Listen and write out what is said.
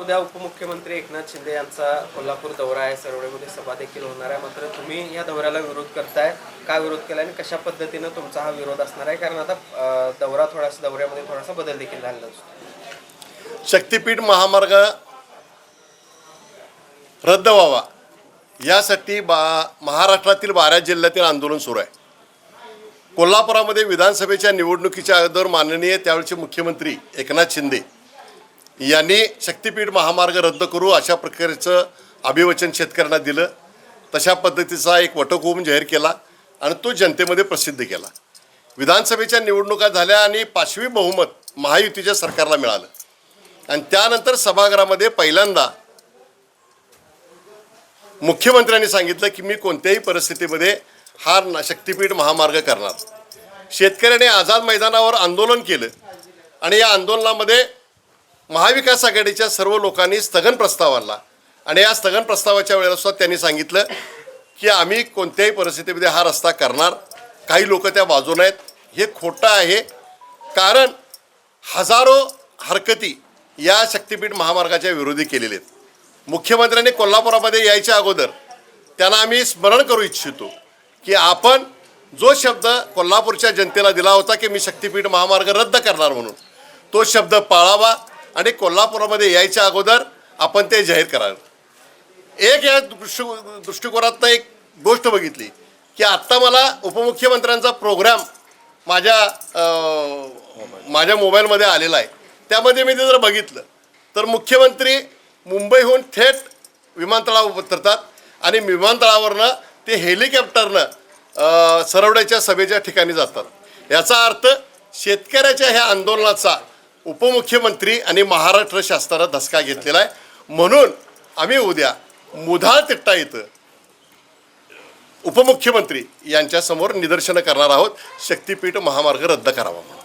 उद्या उपमुख्यमंत्री एकनाथ शिंदे यांचा कोल्हापूर दौरा आहे. सरवडेमध्ये सभा देखील होणार आहे. मात्र तुम्ही या दौऱ्याला विरोध करताय. काय विरोध केला आणि कशा पद्धतीनं तुमचा हा विरोध असणार आहे? कारण आता दौरा थोडासा दौऱ्यामध्ये थोडासा बदल देखील झालेला असतो शक्तिपीठ महामार्ग रद्द व्हावा. यासाठी बा महाराष्ट्रातील बारा जिल्ह्यातील आंदोलन सुरू आहे. कोल्हापुरामध्ये विधानसभेच्या निवडणुकीच्या अगोदर माननीय त्यावेळचे मुख्यमंत्री एकनाथ शिंदे यांनी शक्तिपीठ महामार्ग रद्द करू अशा प्रकारचं अभिवचन शेतकऱ्यांना दिलं. तशा पद्धतीचा एक वटहुकूम जाहीर केला आणि तो जनतेमध्ये प्रसिद्ध केला. विधानसभेच्या निवडणुका झाल्या आणि पाचवी बहुमत महायुतीच्या सरकारला मिळालं. आणि त्यानंतर सभागृहामध्ये पहिल्यांदा मुख्यमंत्र्यांनी सांगितलं की मी कोणत्याही परिस्थितीमध्ये हा शक्तीपीठ शक्तिपीठ महामार्ग करणार. शेतकऱ्याने आझाद मैदानावर आंदोलन केलं आणि या आंदोलनामध्ये महाविकास आघाडीच्या सर्व लोकांनी स्थगन प्रस्ताव आणला आणि या स्थगन प्रस्तावाच्या वेळेला सुद्धा त्यांनी सांगितलं की आम्ही कोणत्याही परिस्थितीमध्ये हा रस्ता करणार. काही लोक त्या बाजूला आहेत. हे खोटं आहे. कारण हजारो हरकती या शक्तिपीठ महामार्गाच्या विरोधी केलेले आहेत. मुख्यमंत्र्यांनी कोल्हापुरामध्ये यायच्या अगोदर त्यांना आम्ही स्मरण करू इच्छितो की आपण जो शब्द कोल्हापूरच्या जनतेला दिला होता की मी शक्तिपीठ महामार्ग रद्द करणार म्हणून तो शब्द पाळावा. आणि कोल्हापुरामध्ये यायच्या अगोदर आपण ते जाहीर कराल. एक या दृष्टी दृष्टिकोनातनं एक गोष्ट बघितली की आत्ता मला उपमुख्यमंत्र्यांचा प्रोग्राम माझ्या माझ्या मोबाईलमध्ये आलेला आहे. त्यामध्ये मी ते जर बघितलं तर मुख्यमंत्री मुंबईहून थेट विमानतळावर उतरतात आणि विमानतळावरनं ते हेलिकॉप्टरनं सरवड्याच्या सभेच्या ठिकाणी जातात. याचा अर्थ शेतकऱ्याच्या ह्या आंदोलनाचा उपमुख्यमंत्री आणि महाराष्ट्र शासनाला धसका घेतलेला आहे. म्हणून आम्ही उद्या मुधाळ तिट्टा इथं उपमुख्यमंत्री यांच्यासमोर निदर्शनं करणार आहोत. शक्तिपीठ महामार्ग रद्द करावा म्हणून.